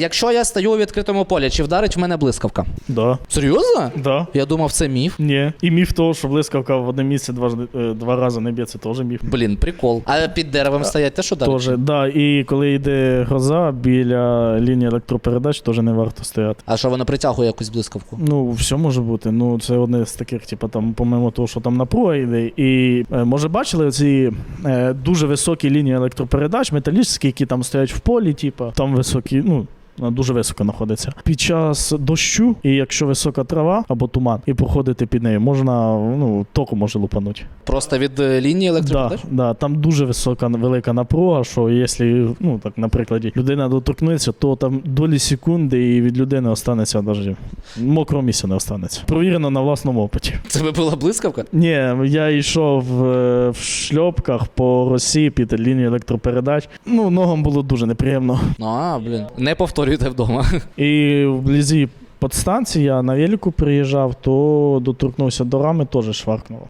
Якщо я стою у відкритому полі, чи вдарить в мене блискавка? Да. Серйозно? Да. Я думав, це міф. Ні. І міф того, що блискавка в одне місце два, е, два рази не б'є, це теж міф. Блін, прикол. А під деревом стоять те, що далі? Тоже, да. І коли йде гроза біля лінії електропередач, теж не варто стояти. А що воно притягує якусь блискавку? Ну, все може бути. Ну, це одне з таких, типу, там, помимо того, що там напруга йде. І е, може бачили ці е, дуже високі лінії електропередач, металічні, які там стоять в полі, типу, там високі, ну. Вона дуже високо знаходиться. Під час дощу, і якщо висока трава або туман, і проходити під нею, можна ну, току може лупануть. Просто від е, лінії Да, електропередач? да, там дуже висока велика напруга, що якщо, ну так, наприклад, людина доторкнеться, то там долі секунди і від людини останеться навіть мокрого місця не останеться. Провірено на власному опиті. Це би була блискавка? Ні, я йшов е, в шльопках по Росії під лінією електропередач. Ну, ногам було дуже неприємно. Ну, а, блін. Не повторюйте вдома. І вблизі підстанції я на велику приїжджав, то доторкнувся до рами, теж шваркнуло.